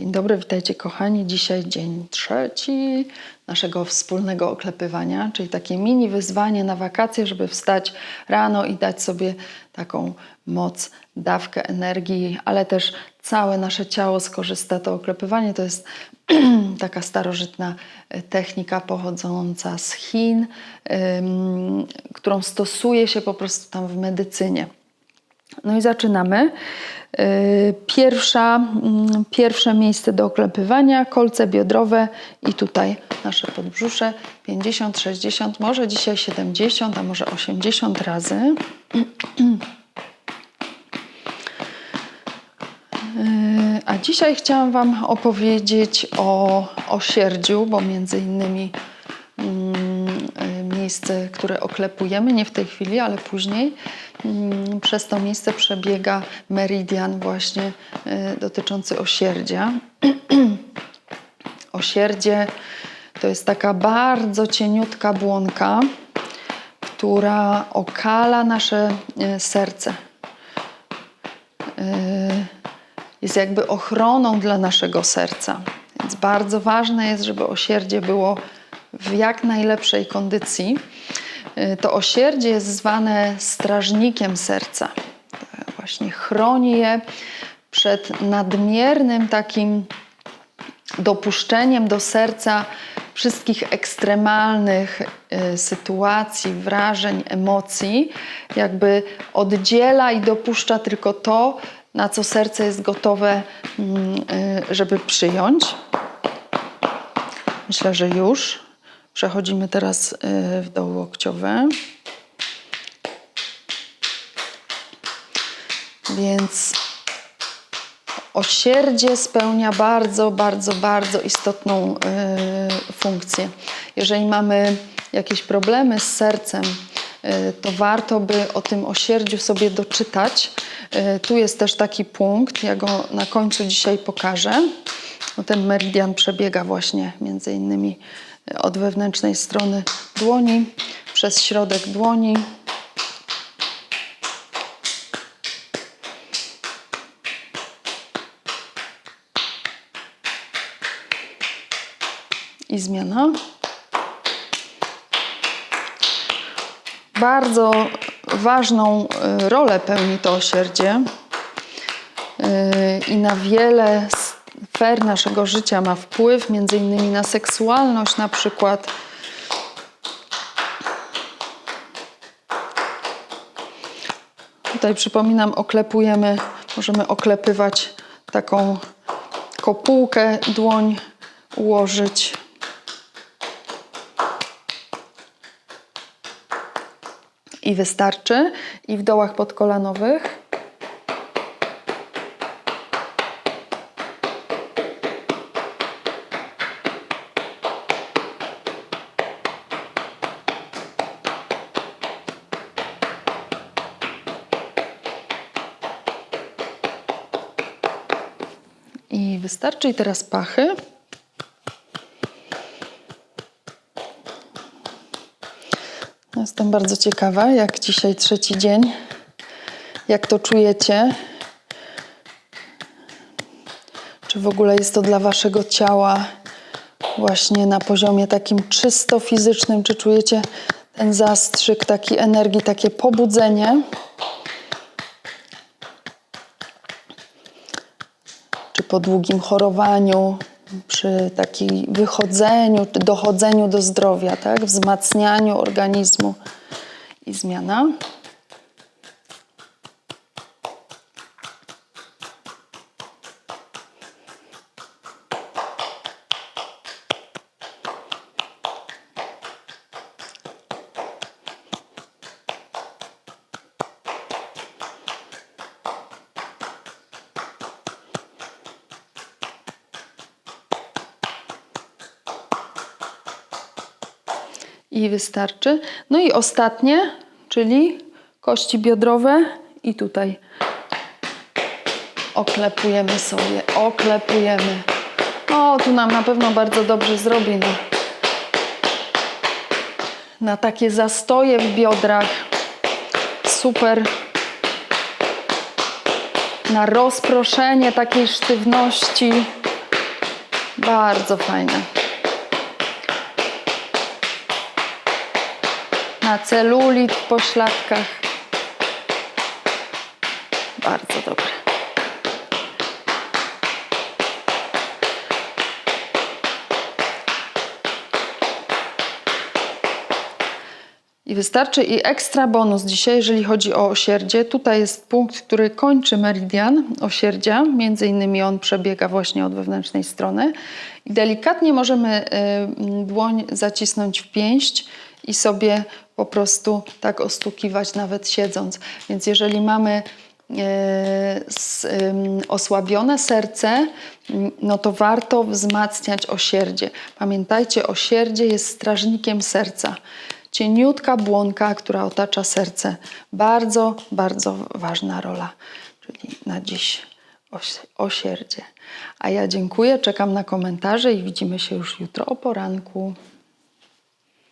Dzień dobry, witajcie kochani. Dzisiaj dzień trzeci naszego wspólnego oklepywania, czyli takie mini wyzwanie na wakacje, żeby wstać rano i dać sobie taką moc, dawkę energii, ale też całe nasze ciało skorzysta. To oklepywanie to jest taka starożytna e, technika pochodząca z Chin, którą stosuje się po prostu tam w medycynie. No i zaczynamy. Yy, Pierwsza, mm, pierwsze miejsce do oklepywania, kolce biodrowe i tutaj nasze podbrzusze 50, 60, może dzisiaj 70, a może 80 razy. Yy, A dzisiaj chciałam Wam opowiedzieć o osierdziu, bo między innymi mm, y, miejsce, które oklepujemy, nie w tej chwili, ale później. mm, Przez to miejsce przebiega meridian właśnie y, dotyczący osierdzia. Osierdzie to jest taka bardzo cieniutka błonka, która okala nasze y, serce. Jest jakby ochroną dla naszego serca. Więc bardzo ważne jest, żeby osierdzie było w jak najlepszej kondycji. Y, To osierdzie jest zwane strażnikiem serca. Y, Właśnie chroni je przed nadmiernym takim dopuszczeniem do serca wszystkich ekstremalnych y, sytuacji, wrażeń, emocji, jakby oddziela i dopuszcza tylko to, na co serce jest gotowe, mm, żeby przyjąć. Myślę, że już. Przechodzimy teraz y, w doł łokciowy. Więc osierdzie spełnia bardzo, bardzo, bardzo istotną y, funkcję. Jeżeli mamy jakieś problemy z sercem, y, to warto by o tym osierdziu sobie doczytać. Tu jest też taki punkt, ja go na końcu dzisiaj pokażę. No, ten meridian przebiega właśnie między innymi od wewnętrznej strony dłoni, przez środek dłoni, i zmiana. Bardzo ważną y, rolę pełni to osierdzie y, i na wiele sfer naszego życia ma wpływ, między innymi na seksualność na przykład. Tutaj przypominam, oklepujemy, możemy oklepywać taką kopułkę, dłoń ułożyć. I wystarczy. I w dołach podkolanowych. I wystarczy. I teraz pachy. Jestem bardzo ciekawa, jak dzisiaj trzeci dzień, jak to czujecie. Czy w ogóle jest to dla waszego ciała właśnie na poziomie takim czysto fizycznym? Czy czujecie ten zastrzyk takiej energii, takie pobudzenie? Po długim chorowaniu, przy takim wychodzeniu, dochodzeniu do zdrowia, tak? wzmacnianiu organizmu i zmiana. I wystarczy. No i ostatnie, czyli kości biodrowe i tutaj oklepujemy sobie, oklepujemy. O, tu nam na pewno bardzo dobrze zrobi na, na takie zastoje w biodrach. Super. Na rozproszenie takiej sztywności Bardzo fajne. Na celulit w pośladkach. Bardzo dobre. I wystarczy i ekstra bonus dzisiaj, jeżeli chodzi o osierdzie. Tutaj jest punkt, który kończy meridian osierdzia. Między innymi on przebiega właśnie od wewnętrznej strony. I delikatnie możemy y, dłoń zacisnąć w pięść i sobie po prostu tak ostukiwać nawet siedząc. Więc jeżeli mamy e, osłabione serce, no to warto wzmacniać osierdzie. Pamiętajcie, osierdzie jest strażnikiem serca. Cieniutka błonka, która otacza serce. Bardzo, bardzo ważna rola. Czyli na dziś osierdzie. A ja dziękuję, czekam na komentarze i widzimy się już jutro o poranku.